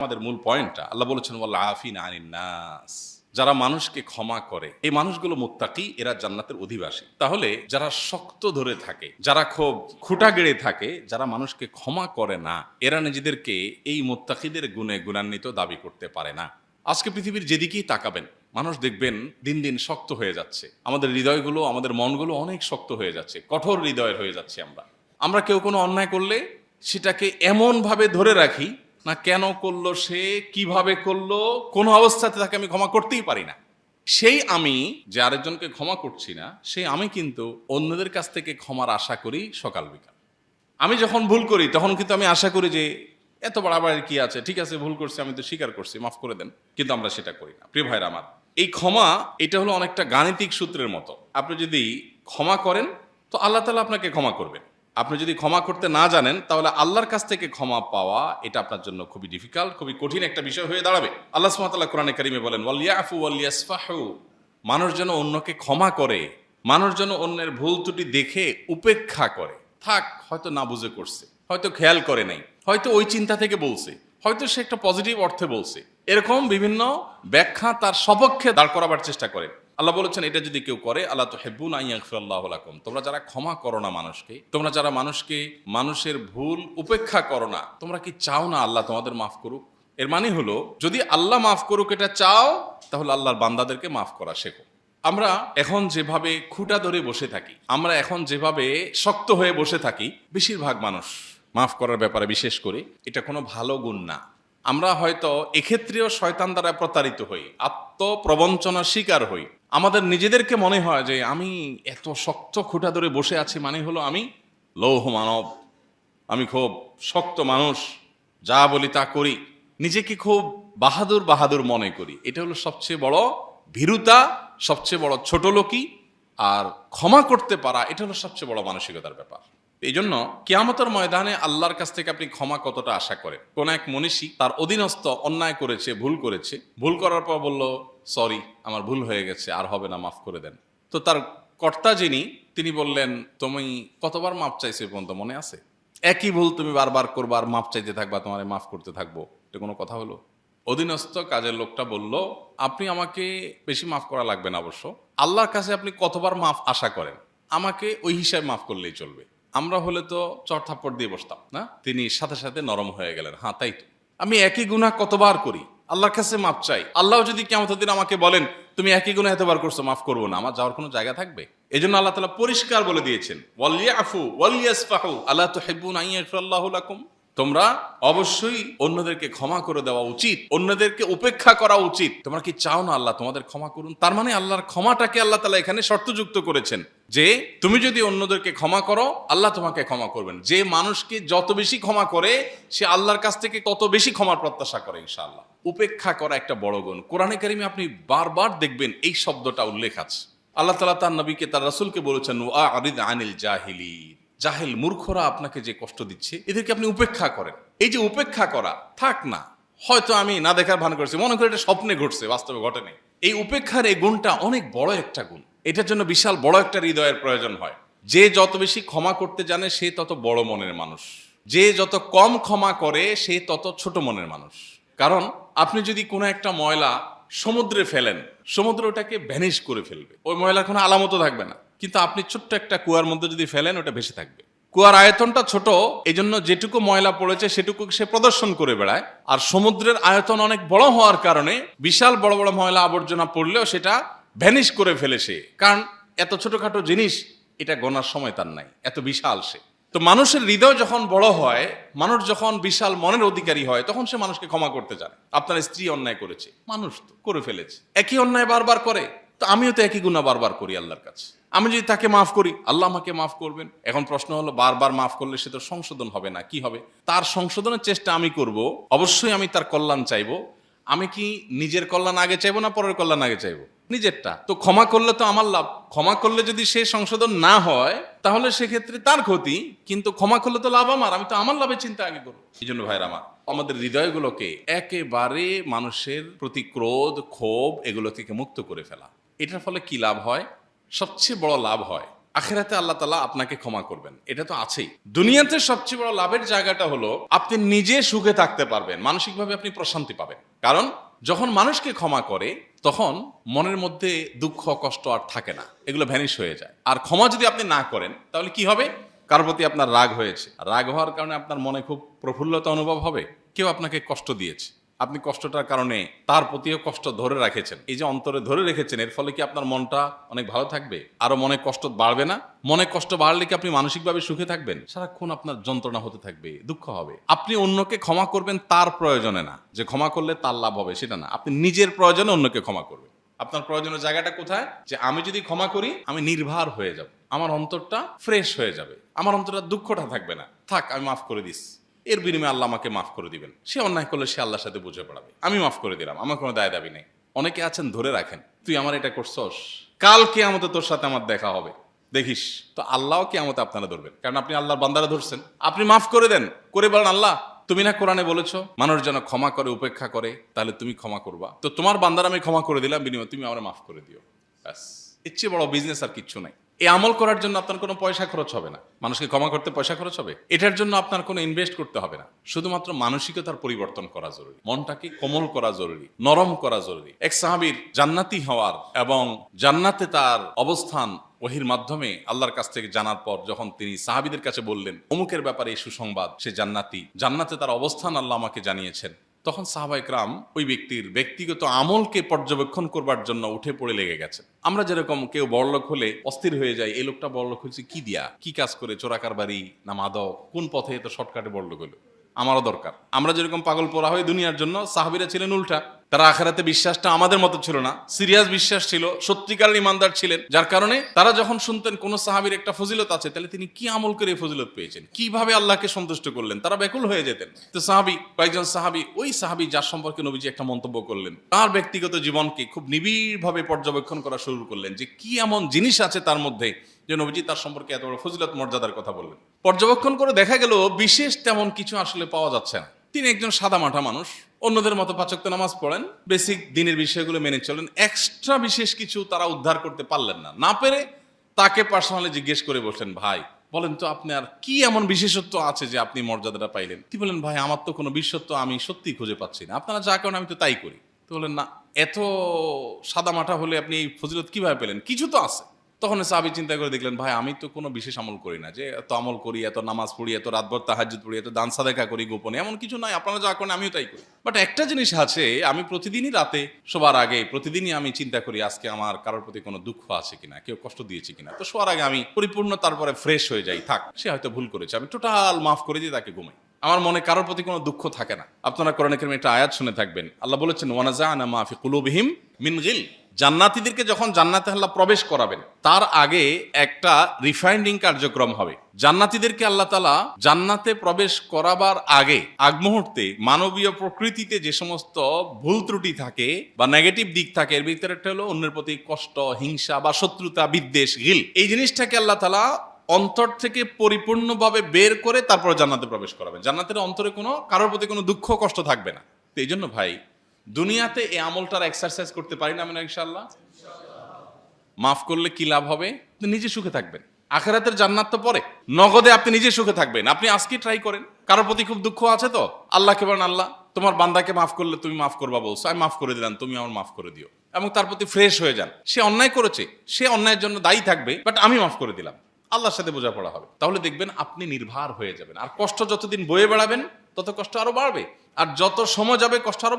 আমাদের মূল পয়েন্টটা আল্লাহ বলেছেন ওয়াল্লাহ আফিন আনিন নাস। যারা মানুষকে ক্ষমা করে, এই মানুষগুলো মুত্তাকি, এরা জান্নাতের অধিবাসী। তাহলে যারা শক্ত ধরে থাকে, যারা খুব খুঁটা গেড়ে থাকে, যারা মানুষকে ক্ষমা করে না, এরা নিজেদেরকে এই মুত্তাকিদের গুণে গুণান্বিত দাবি করতে পারে না। আজকে পৃথিবীর যেদিকেই তাকাবেন, মানুষ দেখবেন দিন দিন শক্ত হয়ে যাচ্ছে। আমাদের হৃদয়গুলো, আমাদের মনগুলো অনেক শক্ত হয়ে যাচ্ছে, কঠোর হৃদয়ের হয়ে যাচ্ছে আমরা। আমরা কেউ কোনো অন্যায় করলে সেটাকে এমনভাবে ধরে রাখি না কেন করল, সে কীভাবে করল, কোন অবস্থাতে তাকে আমি ক্ষমা করতেই পারি না। সেই আমি, যে আরেকজনকে ক্ষমা করছি না, সেই আমি কিন্তু অন্যদের কাছ থেকে ক্ষমার আশা করি সকাল বিকাল। আমি যখন ভুল করি, তখন কিন্তু আমি আশা করি যে, এত বাড়াবাড়ি কি আছে? ঠিক আছে, ভুল করছি, আমি তো স্বীকার করছি, মাফ করে দেন। কিন্তু আমরা সেটা করি না। প্রিয় ভাইরা আমার, এই ক্ষমা, এটা হলো অনেকটা গাণিতিক সূত্রের মতো। আপনি যদি ক্ষমা করেন, তো আল্লাহ তালা আপনাকে ক্ষমা করবেন। আপনি যদি ক্ষমা করতে না জানেন, তাহলে আল্লাহর কাছ থেকে ক্ষমা পাওয়া এটা আপনার জন্য খুবই ডিফিকাল্ট খুবই কঠিন একটা বিষয় হয়ে দাঁড়াবে। আল্লাহ সুমাতাল্লাহ কোরআনে কারিমে বলেন ওয়ালিয়াফু ওয়ালিয়াসফাহু মানুষ যেন অন্যকে ক্ষমা করে, মানুষ যেন অন্যের ভুল ত্রুটি দেখে উপেক্ষা করে। থাক, হয়তো না বুঝে করছে, হয়তো খেয়াল করে নাই, হয়তো ওই চিন্তা থেকে বলছে, হয়তো সে একটা পজিটিভ অর্থে বলছে। এরকম বিভিন্ন ব্যাখ্যা তার সপক্ষে দাঁড় করাবার চেষ্টা করে। আল্লাহ বলেছেন, এটা যদি কেউ করে, আল্লাহ তো হেব্বুন আইয়াল্লাহ লাকুম। তোমরা যারা ক্ষমা করো না মানুষকে, তোমরা যারা মানুষকে মানুষের ভুল উপেক্ষা করো না, তোমরা কি চাও না আল্লাহ তোমাদের মাফ করুক? এর মানে হলো, যদি আল্লাহ মাফ করুক এটা চাও, তাহলে আল্লাহর বান্দাদেরকে মাফ করা শেখো। আমরা এখন যেভাবে খুঁটা ধরে বসে থাকি, আমরা এখন যেভাবে শক্ত হয়ে বসে থাকি, বেশিরভাগ মানুষ মাফ করার ব্যাপারে বিশেষ করে এটা কোনো ভালো গুণ না। আমরা হয়তো এক্ষেত্রেও শয়তান দ্বারা প্রতারিত হই, আত্মপ্রবঞ্চনার শিকার হই আমাদের নিজেদেরকে মনে হয় যে আমি এত শক্ত খুঁটা ধরে বসে আছি মানে হলো আমি লৌহ মানব। আমি খুব শক্ত মানুষ, যা বলি তা করি। নিজেকে খুব বাহাদুর বাহাদুর মনে করি। এটা হলো সবচেয়ে বড় ভীরুতা, সবচেয়ে বড় ছোট লোকই, আর ক্ষমা করতে পারা, এটা হলো সবচেয়ে বড় মানসিকতার ব্যাপার। এই জন্য কেয়ামতের ময়দানে আল্লাহর কাছ থেকে আপনি ক্ষমা কতটা আশা করেন? কোন এক মনীষী তার অধীনস্থ অন্যায় করেছে, ভুল করেছে। ভুল করার পর বলল সরি, আমার ভুল হয়ে গেছে, আর হবে না, মাফ করে দেন। তো তার কর্তা যিনি, তিনি বললেন, তুমি কতবার মাপ চাইছে পর্যন্ত? মনে আছে? একই ভুল তুমি বারবার করবা, আর মাপ চাইতে থাকবা, তোমার মাফ করতে থাকব। এটা কোনো কথা হলো? অধীনস্থ কাজের লোকটা বলল, আপনি আমাকে বেশি মাফ করা লাগবে না অবশ্য। আল্লাহর কাছে আপনি কতবার মাফ আশা করেন? আমাকে ওই হিসাবে মাফ করলেই চলবে। আমরা হলে তো চর থাপ্পড় দিয়ে বসতাম, না? তিনি সাথে সাথে নরম হয়ে গেলেন। হ্যাঁ তাই তো। আমি একই গুণা কতবার করি? আল্লাহর কাছে মাপ চাই। আল্লাহ যদি কেমন দিন আমাকে বলেন, তুমি একই গুণে এতবার করছ, মাফ করব না, আমার যাওয়ার কোনো জায়গা থাকবে? এই জন্য আল্লাহ তালা পরিষ্কার বলে দিয়েছেন ওয়ালিয়াফু ওয়ালিয়াসফাহু আল্লাহ তো হেব্বুন আইয়াল্লাহু লাকুম? তোমরা অবশ্যই অন্যদেরকে ক্ষমা করে দেওয়া উচিত, অন্যদেরকে উপেক্ষা করা উচিত। তোমরা কি চাও না আল্লাহ তোমাদের ক্ষমা করুন? তার মানে আল্লাহর ক্ষমাটাকে আল্লাহ তালা এখানে শর্তযুক্ত করেছেন যে, তুমি যদি অন্যদেরকে ক্ষমা করো, আল্লাহ তোমাকে ক্ষমা করবেন। যে মানুষকে যত বেশি ক্ষমা করে, সে আল্লাহর কাছ থেকে তত বেশি ক্ষমার প্রত্যাশা করে ইনশাআল্লাহ। উপেক্ষা করা একটা বড় গুণ। কোরআনে কারিমে আপনি বারবার দেখবেন এই শব্দটা উল্লেখ আছে। আল্লাহ তালা তার নবীকে, তার রাসুলকে বলেছেন আনিল জাহিলি জাহেল মূর্খরা আপনাকে যে কষ্ট দিচ্ছে, এদেরকে আপনি উপেক্ষা করেন। এই যে উপেক্ষা করা, থাক না, হয়তো আমি না দেখার ভান করেছি, মনে করি এটা স্বপ্নে ঘটছে, বাস্তবে ঘটেনি। এই উপেক্ষার এই গুণটা অনেক বড় একটা গুণ। এটার জন্য বিশাল বড় একটা হৃদয়ের প্রয়োজন হয়। যে যত বেশি ক্ষমা করতে জানে, সে তত বড় মনের মানুষ। যে যত কম ক্ষমা করে, সে তত ছোট মনের মানুষ। কারণ আপনি যদি কোনো একটা ময়লা সমুদ্রে ফেলেন, সমুদ্র ওটাকে ভ্যানিশ করে ফেলবে। ওই ময়লার কোনো আলামতও থাকবে না। কিন্তু আপনি ছোট্ট একটা কুয়ার মধ্যে যদি ফেলেন, ওটা ভেসে থাকবে। কুয়ার আয়তনটা ছোট এই জন্য যেটুকু ময়লা পড়েছে সেটুকু সে প্রদর্শন করে বেড়ায়। আর সমুদ্রের আয়তন অনেক বড় হওয়ার কারণে বিশাল বড় বড় ময়লা আবর্জনা পড়লেও সেটা ভ্যানিশ করে ফেলে সে। কারণ এত ছোটখাটো জিনিস, এটা গোনার সময় তার নাই, এত বিশাল সে। তো মানুষের হৃদয় যখন বড় হয়, মানুষ যখন বিশাল মনের অধিকারী হয়, তখন সে মানুষকে ক্ষমা করতে চায় আপনার স্ত্রী অন্যায় করেছে, মানুষ তো করে ফেলেছে। একই অন্যায় বারবার করে। তো আমিও তো একই গুণা বারবার করি আল্লাহর কাছে। আমি যদি তাকে মাফ করি, আল্লাহ আমাকে মাফ করবেন। এখন প্রশ্ন হলো, বারবার মাফ করলে সে তো সংশোধন হবে না, কি হবে? তার সংশোধনের চেষ্টা আমি করব, অবশ্যই আমি তার কল্যাণ চাইব। আমি কি নিজের কল্যাণ আগে চাইব না পরের কল্যাণ আগে চাইব? নিজেরটা। তো ক্ষমা করলে তো আমার লাভ। ক্ষমা করলে যদি সে সংশোধন না হয়, তাহলে সেক্ষেত্রে তার ক্ষতি। কিন্তু ক্ষমা করলে তো লাভ আমার। আমি তো আমার লাভের চিন্তা আগে করব। এই জন্য ভাইরা আমার, আমাদের হৃদয়গুলোকে একেবারে মানুষের প্রতি ক্রোধ, ক্ষোভ, এগুলো থেকে মুক্ত করে ফেলা। এটার ফলে কি লাভ হয়? সবচেয়ে বড় লাভ হয়, আখেরাতে আল্লাহ তালা আপনাকে ক্ষমা করবেন। এটা তো আছেই। দুনিয়াতে সবচেয়ে বড় লাভের জায়গাটা হলো, আপনি নিজে সুখে থাকতে পারবেন, মানসিকভাবে আপনি প্রশান্তি পাবেন। কারণ, যখন মানুষকে ক্ষমা করে, তখন মনের মধ্যে দুঃখ, কষ্ট আর থাকে না। এগুলো ভ্যানিশ হয়ে যায়। আর ক্ষমা যদি আপনি না করেন, তাহলে কি হবে? কার প্রতি আপনার রাগ হয়েছে। রাগ হওয়ার কারণে আপনার মনে খুব প্রফুল্লতা অনুভব হবে। কেউ আপনাকে কষ্ট দিয়েছে। আপনি কষ্টটার কারণে তার প্রতিও কষ্ট ধরে রাখেছেন। এই যে অন্তরে ধরে রেখেছেন, এর ফলে কি আপনার মনটা অনেক ভালো থাকবে? আরও মনে কষ্ট বাড়বে না? মনে কষ্ট বাড়লে কি আপনি মানসিকভাবে সুখে থাকবেন? সারাক্ষণ আপনার যন্ত্রণা হতে থাকবে, দুঃখ হবে। আপনি অন্যকে ক্ষমা করবেন তার প্রয়োজনে না। যে ক্ষমা করলে তার লাভ হবে সেটা না। আপনি নিজের প্রয়োজনে অন্যকে ক্ষমা করবেন। আপনার প্রয়োজনের জায়গাটা কোথায়? যে আমি যদি ক্ষমা করি, আমি নির্ভার হয়ে যাব। আমার অন্তরটা ফ্রেশ হয়ে যাবে। আমার অন্তরটা দুঃখটা থাকবে না। থাক, আমি মাফ করে দিস। এর বিনিময়ে আল্লাহ আমাকে মাফ করে দিবেন। সে অন্যায় করলে সে আল্লাহর সাথে বুঝে পড়াবে। আমি মাফ করে দিলাম, আমার কোনো দায় দাবি নেই। অনেকে আছেন, ধরে রাখেন, তুই আমার এটা করছস? কাল কে আমাদের তোর সাথে আমার দেখা হবে। দেখিস। তো আল্লাহ কে আমাতে আপনারা ধরবেন। কারণ আপনি আল্লাহর বান্দারা ধরছেন। আপনি মাফ করে দেন। করে বলেন, আল্লাহ, তুমি না কোরআনে বলেছ, মানুষ যেন ক্ষমা করে, উপেক্ষা করে, তাহলে তুমি ক্ষমা করবা। তো তোমার বান্দার আমি ক্ষমা করে দিলাম, বিনিময়ে তুমি আমার মাফ করে দিও। ব্যাস। এর চেয়ে বড় বিজনেস আর কিচ্ছু নাই। এই আমল করার জন্য আপনার কোনো পয়সা খরচ হবে না। মানুষকে ক্ষমা করতে পয়সা খরচ হবে। এটার জন্য আপনার কোনো ইনভেস্ট করতে হবে না। শুধুমাত্র মানসিকতার পরিবর্তন করা জরুরি। মনটাকে কোমল করা জরুরি। নরম করা জরুরি। এক সাহাবীর জান্নাতি হওয়ার এবং জান্নাতে তার অবস্থান ওহির মাধ্যমে আল্লাহর কাছ থেকে জানার পর যখন তিনি সাহাবিদের কাছে বললেন, অমুকের ব্যাপারে সুসংবাদ, সে জান্নাতি। জান্নাতে তার অবস্থান আল্লাহ আমাকে জানিয়েছেন। তখন সাহাবাই ক্রাম ওই ব্যক্তির ব্যক্তিগত আমলকে পর্যবেক্ষণ করবার জন্য উঠে পড়ে লেগে গেছে। আমরা যেরকম কেউ বড়লোক হলে অস্থির হয়ে যায় এই লোকটা বড়লোক হয়েছে, কি দিয়া? কি কাজ করে? চোরাকার বাড়ি না মাদক? কোন পথে এত শর্টকাটে বড়লোক হলো? আমারও দরকার। আমরা যেরকম পাগল পড়া হয় দুনিয়ার জন্য, সাহাবিরা ছিলেন উল্টা। তারা আখেরাতে বিশ্বাসটা আমাদের মতো ছিল না। সিরিয়াস বিশ্বাস ছিল সত্যিকার ইমানদার ছিলেন। যার কারণে তারা যখন শুনতেন কোন সাহাবির একটা ফজিলত আছে, তাহলে তিনি কি আমল করে ফজিলত পেয়েছেন? কীভাবে আল্লাহকে সন্তুষ্ট করলেন? তারা ব্যাকুল হয়ে যেতেন। তো সাহাবি, কয়েকজন সাহাবি, ওই সাহাবি যার সম্পর্কে নবীজি একটা মন্তব্য করলেন, তার ব্যক্তিগত জীবনকে খুব নিবিড়ভাবে পর্যবেক্ষণ করা শুরু করলেন যে কি এমন জিনিস আছে তার মধ্যে যে নবীজি তার সম্পর্কে এত বড় ফজিলত মর্যাদার কথা বললেন। পর্যবেক্ষণ করে দেখা গেল বিশেষ তেমন কিছু আসলে পাওয়া যাচ্ছে না। তিনি একজন সাদা মাঠা মানুষ, অন্যদের মতো পাচক নামাজ পড়েন, বেসিক দিনের বিষয়গুলো মেনে চলেন, এক্সট্রা বিশেষ কিছু তারা উদ্ধার করতে পারলেন না। না পেরে তাকে পার্সোনালি জিজ্ঞেস করে বসলেন, ভাই, বলেন তো আপনি আর কি এমন বিশেষত্ব আছে যে আপনি মর্যাদাটা পাইলেন? তিনি বলেন ভাই, আমার তো কোনো বিশেষত্ব আমি সত্যি খুঁজে পাচ্ছি না। আপনারা যা করেন আমি তো তাই করি। তো বলেন না, এত সাদা মাঠা হলে আপনি এই ফজিলত কীভাবে পেলেন? কিছু তো আছে। তখন সাহাবি চিন্তা করে দেখলেন, ভাই, আমি তো কোনো বিশেষ আমল করি না যে, এত আমল করি, এত নামাজ পড়ি, এত রাতভর তাহাজুদ পড়ি, এত দান সাদেকা করি গোপনে, এমন কিছু নাই, আপনারা যা করেন আমিও তাই করি। বাট একটা জিনিস আছে, আমি প্রতিদিনই রাতে শোবার আগে, প্রতিদিনই আমি চিন্তা করি, আজকে আমার কারোর প্রতি কোনো দুঃখ আছে কিনা, কেউ কষ্ট দিয়েছে কিনা? তো শোয়ার আগে আমি পরিপূর্ণ, তারপরে ফ্রেশ হয়ে যাই, থাক, সে হয়তো ভুল করেছে, আমি টোটাল মাফ করে দিয়ে তাকে ঘুমাই। আমার মনে কারোর প্রতি কোনো দুঃখ থাকে না। আপনারা কারিমে একটা আয়াত শুনে থাকবেন। আল্লাহ বলেছেন ওয়ানাজা আনা মাফি কুলুবহিম মিন গিল। জান্নাতীদেরকে যখন জান্নাতে আল্লাহ প্রবেশ করাবেন, তার আগে একটা রিফাইন্ডিং কার্যক্রম হবে। জান্নাতীদেরকে আল্লাহ তালা জান্নাতে প্রবেশ করাবার আগে, আগ মুহূর্তে মানবীয় প্রকৃতিতে যে সমস্ত ভুল ত্রুটি থাকে বা নেগেটিভ দিক থাকে, এর ভিতরে একটা হলো অন্যের প্রতি কষ্ট, হিংসা বা শত্রুতা, বিদ্বেষ গিল এই জিনিসটাকে আল্লাহ তালা অন্তর থেকে পরিপূর্ণভাবে বের করে তারপর জান্নাতে প্রবেশ করাবেন। জান্নাতের অন্তরে কোনো, কারোর প্রতি কোনো দুঃখ, কষ্ট থাকবে না। তো এই জন্য ভাই দুনিয়াতে এই আমলটার এক্সারসাইজ করতে পারি না আমরা ইনশাল্লাহ মাফ করলে কি লাভ হবে? নিজে সুখে থাকবেন। আখেরাতের জান্নাত তো পরে। নগদে আপনি নিজে সুখে থাকবেন। আপনি আজকে ট্রাই করেন। কারোর প্রতি খুব দুঃখ আছে তো? আল্লাহকে বলেন, আল্লাহ, তোমার বান্দাকে মাফ করলে তুমি মাফ করবা বলছো। আমি মাফ করে দিলাম, তুমি আমার মাফ করে দিও। এবং তার প্রতি ফ্রেশ হয়ে যান। সে অন্যায় করেছে। সে অন্যায়ের জন্য দায়ী থাকবে বাট আমি মাফ করে দিলাম। আল্লাহর সাথে বোঝাপড়া হবে। তাহলে দেখবেন আপনি নির্ভার হয়ে যাবেন। আর কষ্ট যতদিন বয়ে বেড়াবেন, তত কষ্ট আরও বাড়বে। আর যত সময় যাবে, কষ্ট আরও।